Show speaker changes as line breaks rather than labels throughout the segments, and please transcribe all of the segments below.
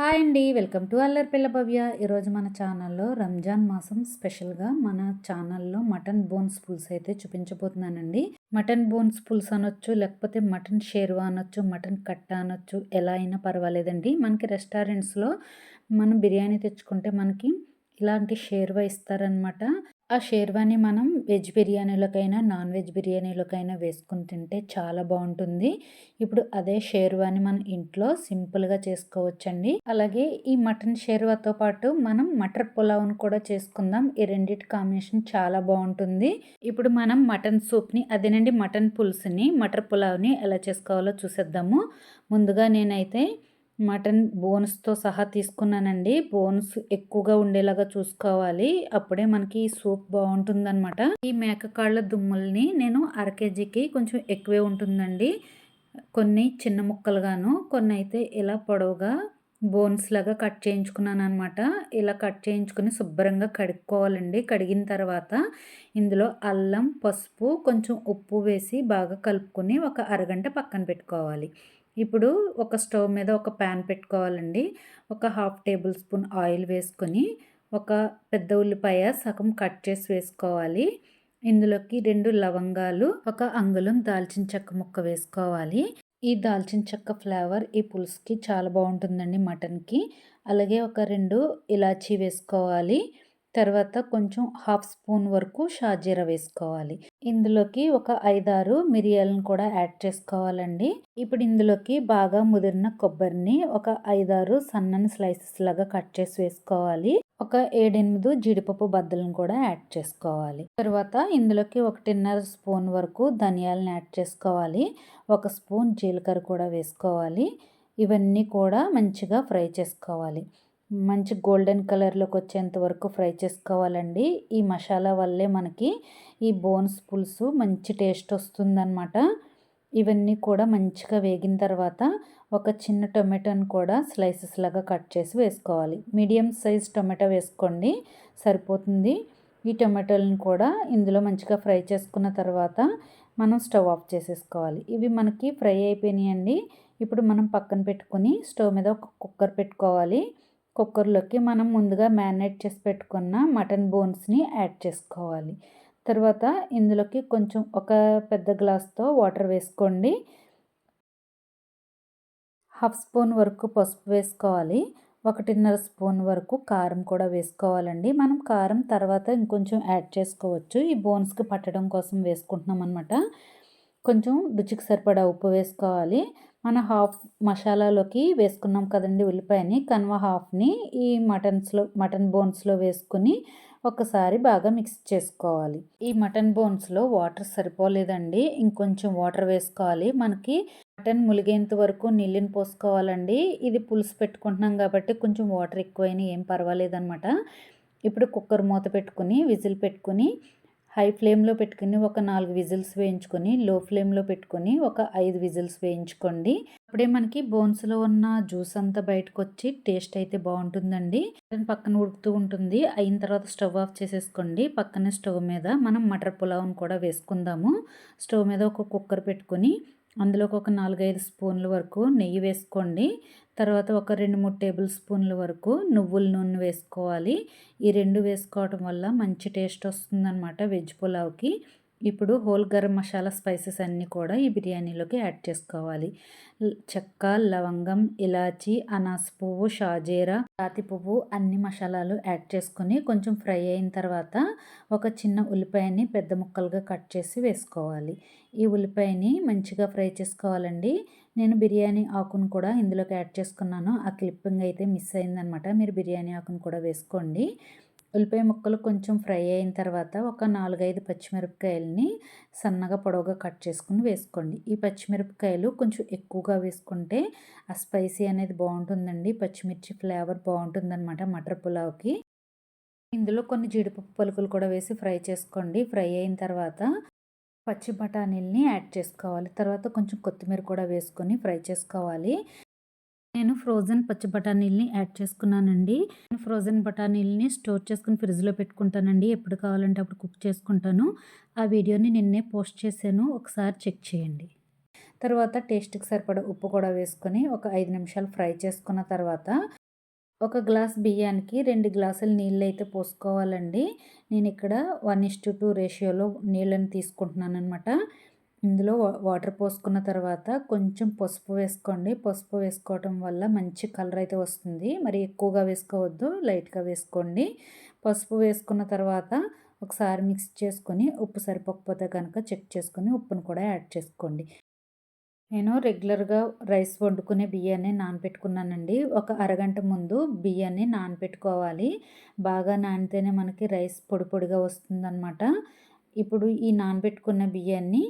Hi అండి. Welcome to Allari పిల్ల భవ్య. ఈరోజు మన ఛానల్లో రంజాన్ మాసం స్పెషల్గా మన ఛానల్లో మటన్ బోన్స్ పులుసు అయితే చూపించబోతున్నానండి. మటన్ బోన్స్ పులుసు అనొచ్చు లేకపోతే మటన్ షేర్వా అనొచ్చు మటన్ కట్ట అనొచ్చు ఎలా అయినా పర్వాలేదండి. మనకి రెస్టారెంట్స్లో మనం బిర్యానీ తెచ్చుకుంటే మనకి ఇలాంటి షేర్వా ఇస్తారనమాట. ఆ షేర్వాని మనం వెజ్ బిర్యానీలకైనా నాన్ వెజ్ బిర్యానీలకైనా వేసుకుని తింటే చాలా బాగుంటుంది. ఇప్పుడు అదే షేర్వాని మనం ఇంట్లో సింపుల్గా చేసుకోవచ్చండి. అలాగే ఈ మటన్ షేర్వాతో పాటు మనం మటర్ పులావ్ను కూడా చేసుకుందాం. ఈ రెండింటి కాంబినేషన్ చాలా బాగుంటుంది. ఇప్పుడు మనం మటన్ సూప్ని అదేనండి మటన్ పులుసుని మటర్ పులావ్ని ఎలా చేసుకోవాలో చూసేద్దాము. ముందుగా నేనైతే మటన్ బోన్స్తో సహా తీసుకున్నానండి. బోన్స్ ఎక్కువగా ఉండేలాగా చూసుకోవాలి. అప్పుడే మనకి ఈ సూప్ బాగుంటుందన్నమాట. ఈ మేకకాళ్ళ దుమ్ముల్ని నేను అర కేజీకి కొంచెం ఎక్కువే ఉంటుందండి. కొన్ని చిన్న ముక్కలుగాను కొన్ని అయితే ఇలా పొడవుగా బోన్స్ లాగా కట్ చేయించుకున్నాను అనమాట ఇలా కట్ చేయించుకుని శుభ్రంగా కడుక్కోవాలండి. కడిగిన తర్వాత ఇందులో అల్లం పసుపు కొంచెం ఉప్పు వేసి బాగా కలుపుకొని ఒక అరగంట పక్కన పెట్టుకోవాలి. ఇప్పుడు ఒక స్టవ్ మీద ఒక ప్యాన్ పెట్టుకోవాలండి. ఒక హాఫ్ టేబుల్ స్పూన్ ఆయిల్ వేసుకొని ఒక పెద్ద ఉల్లిపాయ సగం కట్ చేసి వేసుకోవాలి. ఇందులోకి రెండు లవంగాలు ఒక అంగుళం దాల్చిన చెక్క ముక్క వేసుకోవాలి. ఈ దాల్చిన చెక్క ఫ్లేవర్ ఈ పులుసుకి చాలా బాగుంటుందండి మటన్కి. అలాగే ఒక రెండు ఇలాచీ వేసుకోవాలి. తర్వాత కొంచెం హాఫ్ స్పూన్ వరకు షాజీర వేసుకోవాలి. ఇందులోకి ఒక ఐదారు మిరియాలను కూడా యాడ్ చేసుకోవాలండి. ఇప్పుడు ఇందులోకి బాగా ముదిరిన కొబ్బరిని ఒక ఐదారు సన్నని స్లైసెస్ లాగా కట్ చేసి వేసుకోవాలి. ఒక ఏడెనిమిది జీడిపప్పు బద్దలను కూడా యాడ్ చేసుకోవాలి. తర్వాత ఇందులోకి ఒకటిన్నర స్పూన్ వరకు ధనియాలను యాడ్ చేసుకోవాలి. ఒక స్పూన్ జీలకర్ర కూడా వేసుకోవాలి. ఇవన్నీ కూడా మంచిగా ఫ్రై చేసుకోవాలి. మంచి గోల్డెన్ కలర్లోకి వచ్చేంత వరకు ఫ్రై చేసుకోవాలండి. ఈ మసాలా వల్లే మనకి ఈ బోన్స్ పులుసు మంచి టేస్ట్ వస్తుందన్నమాట. ఇవన్నీ కూడా మంచిగా వేగిన తర్వాత ఒక చిన్న టొమాటోని కూడా స్లైసెస్ లాగా కట్ చేసి వేసుకోవాలి. మీడియం సైజ్ టొమాటో వేసుకోండి సరిపోతుంది. ఈ టొమాటోలను కూడా ఇందులో మంచిగా ఫ్రై చేసుకున్న తర్వాత మనం స్టవ్ ఆఫ్ చేసేసుకోవాలి. ఇవి మనకి ఫ్రై అయిపోయినాయండి. ఇప్పుడు మనం పక్కన పెట్టుకొని స్టవ్ మీద ఒక కుక్కర్ పెట్టుకోవాలి. కుక్కర్లోకి మనం ముందుగా మ్యారినేట్ చేసి పెట్టుకున్న మటన్ బోన్స్ని యాడ్ చేసుకోవాలి. తర్వాత ఇందులోకి కొంచెం ఒక పెద్ద గ్లాస్తో వాటర్ వేసుకోండి. హాఫ్ స్పూన్ వరకు పసుపు వేసుకోవాలి. ఒకటిన్నర స్పూన్ వరకు కారం కూడా వేసుకోవాలండి. మనం కారం తర్వాత ఇంకొంచెం యాడ్ చేసుకోవచ్చు. ఈ బోన్స్కి పట్టడం కోసం వేసుకుంటున్నాం అనమాట కొంచెం రుచికి సరిపడా ఉప్పు వేసుకోవాలి. మన హాఫ్ మసాలాలోకి వేసుకున్నాం కదండి ఉల్లిపాయని. కన్వ హాఫ్ని ఈ మటన్స్లో మటన్ బోన్స్లో వేసుకుని ఒకసారి బాగా మిక్స్ చేసుకోవాలి. ఈ మటన్ బోన్స్లో వాటర్ సరిపోలేదండి. ఇంకొంచెం వాటర్ వేసుకోవాలి. మనకి మటన్ ములిగేంత వరకు నీళ్ళని పోసుకోవాలండి. ఇది పులుసు పెట్టుకుంటున్నాం కాబట్టి కొంచెం వాటర్ ఎక్కువైనా ఏం పర్వాలేదనమాట ఇప్పుడు కుక్కర్ మూత పెట్టుకుని విజిల్ పెట్టుకుని హై ఫ్లేమ్లో పెట్టుకుని ఒక నాలుగు విజిల్స్ వేయించుకొని లో ఫ్లేమ్లో పెట్టుకొని ఒక ఐదు విజిల్స్ వేయించుకోండి. అప్పుడే మనకి బోన్స్లో ఉన్న జ్యూస్ అంతా బయటకు వచ్చి టేస్ట్ అయితే బాగుంటుందండి. పక్కన ఉడుకుతూ ఉంటుంది. అయిన తర్వాత స్టవ్ ఆఫ్ చేసేసుకోండి. పక్కన స్టవ్ మీద మనం మటర్ పులావ్ని కూడా వేసుకుందాము. స్టవ్ మీద ఒక కుక్కర్ పెట్టుకొని అందులోకి ఒక నాలుగైదు స్పూన్ల వరకు నెయ్యి వేసుకోండి. తర్వాత ఒక రెండు మూడు టేబుల్ స్పూన్ల వరకు నువ్వుల నూనె వేసుకోవాలి. ఈ రెండు వేసుకోవటం వల్ల మంచి టేస్ట్ వస్తుందన్నమాట వెజ్ పులావ్కి. ఇప్పుడు హోల్ గరం మసాలా స్పైసెస్ అన్నీ కూడా ఈ బిర్యానీలోకి యాడ్ చేసుకోవాలి. చెక్క లవంగం ఇలాచి అనాస పువ్వు షాజీరా రాతి పువ్వు అన్ని మసాలాలు యాడ్ చేసుకొని కొంచెం ఫ్రై అయిన తర్వాత ఒక చిన్న ఉల్లిపాయని పెద్ద ముక్కలుగా కట్ చేసి వేసుకోవాలి. ఈ ఉల్లిపాయని మంచిగా ఫ్రై చేసుకోవాలండి. నేను బిర్యానీ ఆకును కూడా ఇందులోకి యాడ్ చేసుకున్నాను. ఆ క్లిప్పింగ్ అయితే మిస్ అయిందనమాట. మీరు బిర్యానీ ఆకును కూడా వేసుకోండి. ఉల్లిపాయ ముక్కలు కొంచెం ఫ్రై అయిన తర్వాత ఒక నాలుగైదు పచ్చిమిరపకాయలని సన్నగా పొడవుగా కట్ చేసుకుని వేసుకోండి. ఈ పచ్చిమిరపకాయలు కొంచెం ఎక్కువగా వేసుకుంటే ఆ స్పైసీ అనేది బాగుంటుందండి. పచ్చిమిర్చి ఫ్లేవర్ బాగుంటుందన్నమాట మటర్ పులావ్కి. ఇందులో కొన్ని జీడిపప్పు పలుకులు కూడా వేసి ఫ్రై చేసుకోండి. ఫ్రై అయిన తర్వాత పచ్చి బఠానీలని యాడ్ చేసుకోవాలి. తర్వాత కొంచెం కొత్తిమీర కూడా వేసుకొని ఫ్రై చేసుకోవాలి. నేను ఫ్రోజన్ పచ్చి బఠానీల్ని యాడ్ చేసుకున్నానండి. నేను ఫ్రోజన్ బఠానీల్ని స్టోర్ చేసుకుని ఫ్రిడ్జ్లో పెట్టుకుంటానండి. ఎప్పుడు కావాలంటే అప్పుడు కుక్ చేసుకుంటాను. ఆ వీడియోని నిన్నే పోస్ట్ చేశాను. ఒకసారి చెక్ చేయండి. తర్వాత టేస్ట్కి సరిపడా ఉప్పు కూడా వేసుకొని ఒక ఐదు నిమిషాలు ఫ్రై చేసుకున్న తర్వాత ఒక గ్లాస్ బియ్యానికి రెండు గ్లాసులు నీళ్ళు అయితే పోసుకోవాలండి. నేను ఇక్కడ వన్ ఇస్టు టూ రేషియోలో నీళ్ళని తీసుకుంటున్నాను అనమాట ఇందులో వాటర్ పోసుకున్న తర్వాత కొంచెం పసుపు వేసుకోండి. పసుపు వేసుకోవటం వల్ల మంచి కలర్ అయితే వస్తుంది. మరి ఎక్కువగా వేసుకోవద్దు లైట్గా వేసుకోండి. పసుపు వేసుకున్న తర్వాత ఒకసారి మిక్స్ చేసుకొని ఉప్పు సరిపోకపోతే కనుక చెక్ చేసుకొని ఉప్పును కూడా యాడ్ చేసుకోండి. నేను రెగ్యులర్గా రైస్ వండుకునే బియ్యాన్ని నానపెట్టుకున్నానండి ఒక అరగంట ముందు బియ్యాన్ని నానపెట్టుకోవాలి బాగా నానితేనే మనకి రైస్ పొడి పొడిగా వస్తుందన్నమాట. ఇప్పుడు ఈ నానబెట్టుకున్న బియ్యాన్ని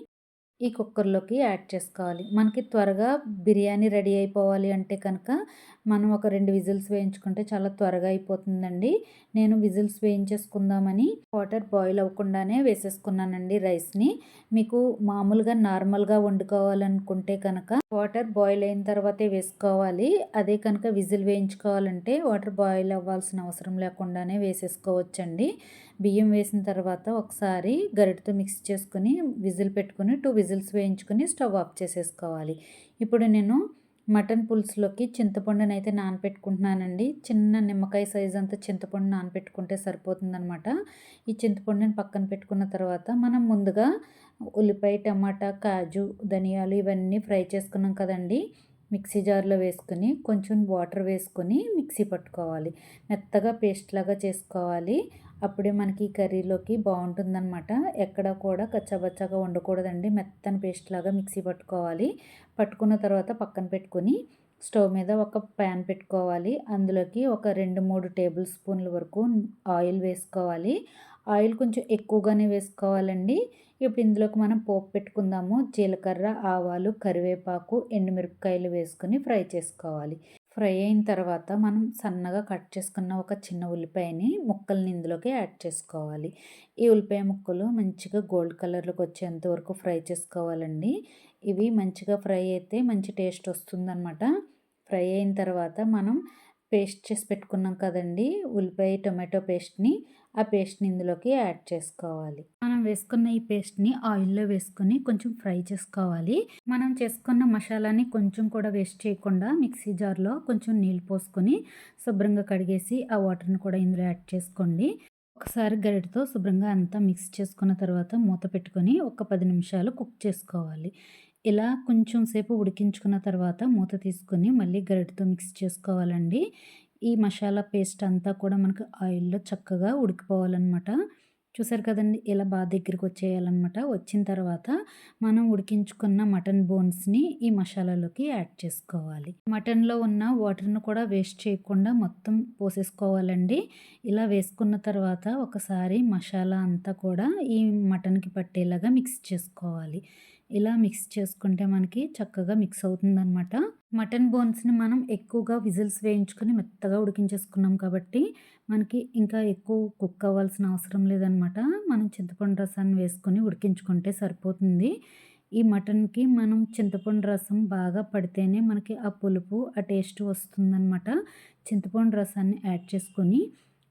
ఈ కుక్కర్లోకి యాడ్ చేసుకోవాలి. మనకి త్వరగా బిర్యానీ రెడీ అయిపోవాలి అంటే కనుక మనం ఒక రెండు విజిల్స్ వేయించుకుంటే చాలా త్వరగా అయిపోతుందండి. నేను విజిల్స్ వేయించేసుకుందామని వాటర్ బాయిల్ అవ్వకుండానే వేసేసుకున్నానండి రైస్ని. మీకు మామూలుగా నార్మల్గా వండుకోవాలనుకుంటే కనుక వాటర్ బాయిల్ అయిన తర్వాతే వేసుకోవాలి. అదే కనుక విజిల్ వేయించుకోవాలంటే వాటర్ బాయిల్ అవ్వాల్సిన అవసరం లేకుండానే వేసేసుకోవచ్చండి. బియ్యం వేసిన తర్వాత ఒకసారి గరిటతో మిక్స్ చేసుకుని విజిల్ పెట్టుకుని టూ విజిల్స్ వేయించుకొని స్టవ్ ఆఫ్ చేసేసుకోవాలి. ఇప్పుడు నేను మటన్ పులుసులోకి చింతపండుని అయితే నానపెట్టుకుంటున్నానండి. చిన్న నిమ్మకాయ సైజ్ అంతా చింతపండు నానపెట్టుకుంటే సరిపోతుందనమాట ఈ చింతపండుని పక్కన పెట్టుకున్న తర్వాత మనం ముందుగా ఉల్లిపాయ టమాటా కాజు ధనియాలు ఇవన్నీ ఫ్రై చేసుకున్నాం కదండి. మిక్సీ జార్లో వేసుకుని కొంచెం వాటర్ వేసుకొని మిక్సీ పట్టుకోవాలి. మెత్తగా పేస్ట్ లాగా చేసుకోవాలి. అప్పుడే మనకి కర్రీలోకి బాగుంటుందన్నమాట. ఎక్కడ కూడా కచ్చాబచ్చాగా ఉండకూడదండి మెత్తని పేస్ట్ లాగా మిక్సీ పట్టుకోవాలి. పట్టుకున్న తర్వాత పక్కన పెట్టుకొని స్టవ్ మీద ఒక ప్యాన్ పెట్టుకోవాలి. అందులోకి ఒక రెండు మూడు టేబుల్ స్పూన్ల వరకు ఆయిల్ వేసుకోవాలి. ఆయిల్ కొంచెం ఎక్కువగానే వేసుకోవాలండి. ఇప్పుడు ఇందులోకి మనం పోపు పెట్టుకుందాము. జీలకర్ర ఆవాలు కరివేపాకు ఎండుమిరపకాయలు వేసుకొని ఫ్రై చేసుకోవాలి. ఫ్రై అయిన తర్వాత మనం సన్నగా కట్ చేసుకున్న ఒక చిన్న ఉల్లిపాయని ముక్కల్ని ఇందులోకి యాడ్ చేసుకోవాలి. ఈ ఉల్లిపాయ ముక్కలు మంచిగా గోల్డ్ కలర్లోకి వచ్చేంత వరకు ఫ్రై చేసుకోవాలండి. ఇవి మంచిగా ఫ్రై అయితే మంచి టేస్ట్ వస్తుందన్నమాట. ఫ్రై అయిన తర్వాత మనం పేస్ట్ చేసి పెట్టుకున్నాం కదండి. ఉల్లిపాయ టొమాటో పేస్ట్ని ఆ పేస్ట్ని ఇందులోకి యాడ్ చేసుకోవాలి. మనం వేసుకున్న ఈ పేస్ట్ని ఆయిల్లో వేసుకొని కొంచెం ఫ్రై చేసుకోవాలి. మనం చేసుకున్న మసాలాని కొంచెం కూడా వేస్ట్ చేయకుండా మిక్సీ జార్లో కొంచెం నీళ్ళు పోసుకొని శుభ్రంగా కడిగేసి ఆ వాటర్ని కూడా ఇందులో యాడ్ చేసుకోండి. ఒకసారి గరిటతో శుభ్రంగా అంతా మిక్స్ చేసుకున్న తర్వాత మూత పెట్టుకొని ఒక పది నిమిషాలు కుక్ చేసుకోవాలి. ఇలా కొంచెం సేపు ఉడికించుకున్న తర్వాత మూత తీసుకొని మళ్ళీ గరిటతో మిక్స్ చేసుకోవాలండి. ఈ మసాలా పేస్ట్ అంతా కూడా మనకు ఆయిల్లో చక్కగా ఉడికిపోవాలన్నమాట. చూసారు కదండి ఇలా బాగా దగ్గరికి వచ్చేయాలన్నమాట. వచ్చిన తర్వాత మనం ఉడికించుకున్న మటన్ బోన్స్ని ఈ మసాలాలోకి యాడ్ చేసుకోవాలి. మటన్లో ఉన్న వాటర్ను కూడా వేస్ట్ చేయకుండా మొత్తం పోసేసుకోవాలండి. ఇలా వేసుకున్న తర్వాత ఒకసారి మసాలా అంతా కూడా ఈ మటన్కి పట్టేలాగా మిక్స్ చేసుకోవాలి. ఇలా మిక్స్ చేసుకుంటే మనకి చక్కగా మిక్స్ అవుతుందన్నమాట. మటన్ బోన్స్ని మనం ఎక్కువగా విజిల్స్ వేయించుకొని మెత్తగా ఉడికించేసుకున్నాం కాబట్టి మనకి ఇంకా ఎక్కువ కుక్ అవ్వాల్సిన అవసరం లేదనమాట మనం చింతపండు రసాన్ని వేసుకొని ఉడికించుకుంటే సరిపోతుంది. ఈ మటన్కి మనం చింతపండు రసం బాగా పడితేనే మనకి ఆ పులుపు ఆ టేస్ట్ వస్తుందన్నమాట. చింతపండు రసాన్ని యాడ్ చేసుకొని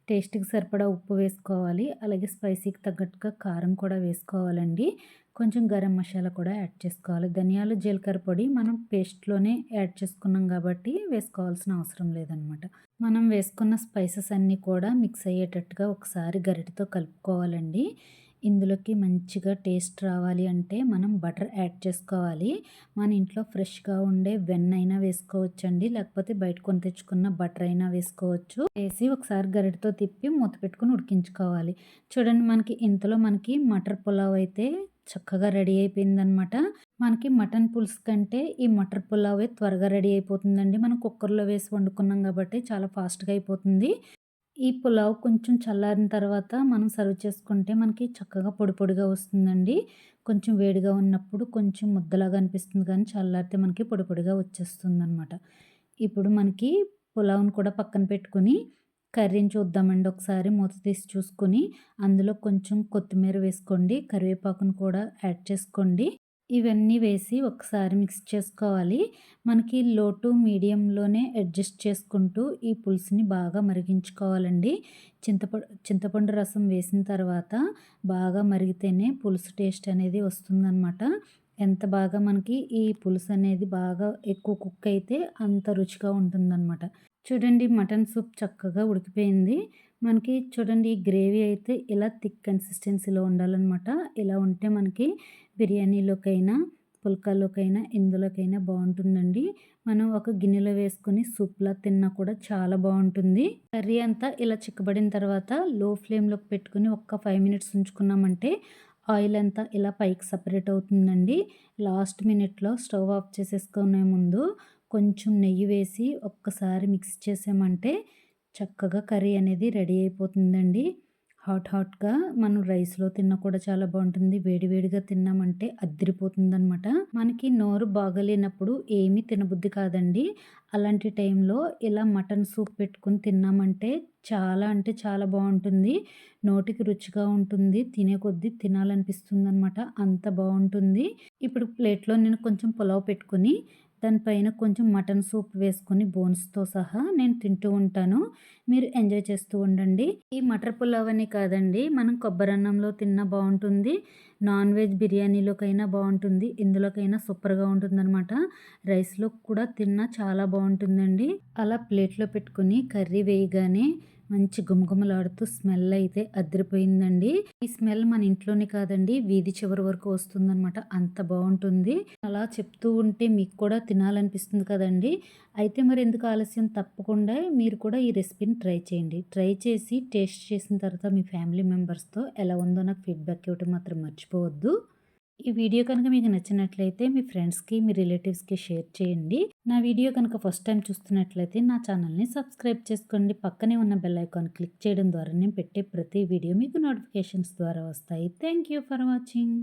టేస్ట్కి సరిపడా ఉప్పు వేసుకోవాలి. అలాగే స్పైసీకి తగ్గట్టుగా కారం కూడా వేసుకోవాలండి. కొంచెం గరం మసాలా కూడా యాడ్ చేసుకోవాలి. ధనియాలు జీలకర్ర పొడి మనం పేస్ట్లోనే యాడ్ చేసుకున్నాం కాబట్టి వేసుకోవాల్సిన అవసరం లేదనమాట. మనం వేసుకున్న స్పైసెస్ అన్నీ కూడా మిక్స్ అయ్యేటట్టుగా ఒకసారి గరిటతో కలుపుకోవాలండి. ఇందులోకి మంచిగా టేస్ట్ రావాలి అంటే మనం బటర్ యాడ్ చేసుకోవాలి. మన ఇంట్లో ఫ్రెష్గా ఉండే వెన్న అయినా వేసుకోవచ్చండి. లేకపోతే బయట కొని తెచ్చుకున్న బటర్ అయినా వేసుకోవచ్చు. వేసి ఒకసారి గరిటతో తిప్పి మూత పెట్టుకుని ఉడికించుకోవాలి. చూడండి మనకి ఇంతలో మనకి మటర్ పులావ్ అయితే చక్కగా రెడీ అయిపోయిందనమాట మనకి మటన్ పులుసు కంటే ఈ మటర్ పులావే త్వరగా రెడీ అయిపోతుందండి. మనం కుక్కర్లో వేసి వండుకున్నాం కాబట్టి చాలా ఫాస్ట్గా అయిపోతుంది. ఈ పులావ్ కొంచెం చల్లారిన తర్వాత మనం సర్వ్ చేసుకుంటే మనకి చక్కగా పొడి పొడిగా వస్తుందండి. కొంచెం వేడిగా ఉన్నప్పుడు కొంచెం ముద్దలాగా అనిపిస్తుంది కానీ చల్లారితే మనకి పొడి పొడిగా వచ్చేస్తుంది అనమాట ఇప్పుడు మనకి పులావ్ని కూడా పక్కన పెట్టుకుని కర్రీని చూద్దామండి. ఒకసారి మూత తీసి చూసుకొని అందులో కొంచెం కొత్తిమీర వేసుకోండి. కరివేపాకును కూడా యాడ్ చేసుకోండి. ఇవన్నీ వేసి ఒకసారి మిక్స్ చేసుకోవాలి. మనకి లో టు మీడియంలోనే అడ్జస్ట్ చేసుకుంటూ ఈ పులుసుని బాగా మరిగించుకోవాలండి. చింతపండు చింతపండు రసం వేసిన తర్వాత బాగా మరిగితేనే పులుసు టేస్ట్ అనేది వస్తుందన్నమాట. ఎంత బాగా మనకి ఈ పులుసు అనేది బాగా ఎక్కువ కుక్ అయితే అంత రుచిగా ఉంటుందన్నమాట. చూడండి మటన్ సూప్ చక్కగా ఉడికిపోయింది. మనకి చూడండి ఈ గ్రేవీ అయితే ఇలా థిక్ కన్సిస్టెన్సీలో ఉండాలన్నమాట. ఇలా ఉంటే మనకి బిర్యానీలోకైనా పుల్కాలోకైనా ఇందులోకైనా బాగుంటుందండి. మనం ఒక గిన్నెలో వేసుకొని సూప్లా తిన్నా కూడా చాలా బాగుంటుంది. కర్రీ అంతా ఇలా చిక్కబడిన తర్వాత లో ఫ్లేమ్లోకి పెట్టుకుని ఒక్క ఫైవ్ మినిట్స్ ఉంచుకున్నామంటే ఆయిల్ అంతా ఇలా పైకి సపరేట్ అవుతుందండి. లాస్ట్ మినిట్లో స్టవ్ ఆఫ్ చేసేసుకునే ముందు కొంచెం నెయ్యి వేసి ఒక్కసారి మిక్స్ చేసామంటే చక్కగా కర్రీ అనేది రెడీ అయిపోతుందండి. హాట్ హాట్గా మనం రైస్లో తిన్నా కూడా చాలా బాగుంటుంది. వేడివేడిగా తిన్నామంటే అద్దరిపోతుందనమాట మనకి నోరు బాగలేనప్పుడు ఏమీ తినబుద్ధి కాదండి. అలాంటి టైంలో ఇలా మటన్ సూప్ పెట్టుకుని తిన్నామంటే చాలా అంటే చాలా బాగుంటుంది. నోటికి రుచిగా ఉంటుంది. తినే కొద్దీ తినాలనిపిస్తుంది అనమాట అంత బాగుంటుంది. ఇప్పుడు ప్లేట్లో నేను కొంచెం పులావ్ పెట్టుకుని దానిపైన కొంచెం మటన్ సూప్ వేసుకొని బోన్స్తో సహా నేను తింటూ ఉంటాను. మీరు ఎంజాయ్ చేస్తూ ఉండండి. ఈ మటర్ పులావ్ అని కాదండి మనం కొబ్బరి అన్నంలో తిన్నా బాగుంటుంది నాన్ వెజ్ బిర్యానీలోకైనా బాగుంటుంది ఇందులోకైనా సూపర్గా ఉంటుంది అనమాట రైస్లో కూడా తిన్నా చాలా బాగుంటుందండి. అలా ప్లేట్లో పెట్టుకుని కర్రీ వేయగానే మంచి గుమగుమలాడుతూ స్మెల్ అయితే అదిరిపోయిందండి. ఈ స్మెల్ మన ఇంట్లోనే కాదండి వీధి చివరి వరకు వస్తుందన్నమాట. అంత బాగుంటుంది. అలా చెప్తూ ఉంటే మీకు కూడా తినాలనిపిస్తుంది కదండి. అయితే మరి ఎందుకు ఆలస్యం? తప్పకుండా మీరు కూడా ఈ రెసిపీని ట్రై చేయండి. ట్రై చేసి టేస్ట్ చేసిన తర్వాత మీ ఫ్యామిలీ మెంబర్స్తో ఎలా ఉందో నాకు ఫీడ్బ్యాక్ ఇవ్వటం మాత్రం మర్చిపోవద్దు. ఈ వీడియో కనుక మీకు నచ్చినట్లయితే మీ ఫ్రెండ్స్కి మీ రిలేటివ్స్కి షేర్ చేయండి. నా వీడియో కనుక ఫస్ట్ టైం చూస్తున్నట్లయితే నా ఛానల్ని సబ్స్క్రైబ్ చేసుకోండి. పక్కనే ఉన్న బెల్ ఐకాన్ క్లిక్ చేయడం ద్వారా నేను పెట్టే ప్రతి వీడియో మీకు నోటిఫికేషన్స్ ద్వారా వస్తాయి. Thank you for watching.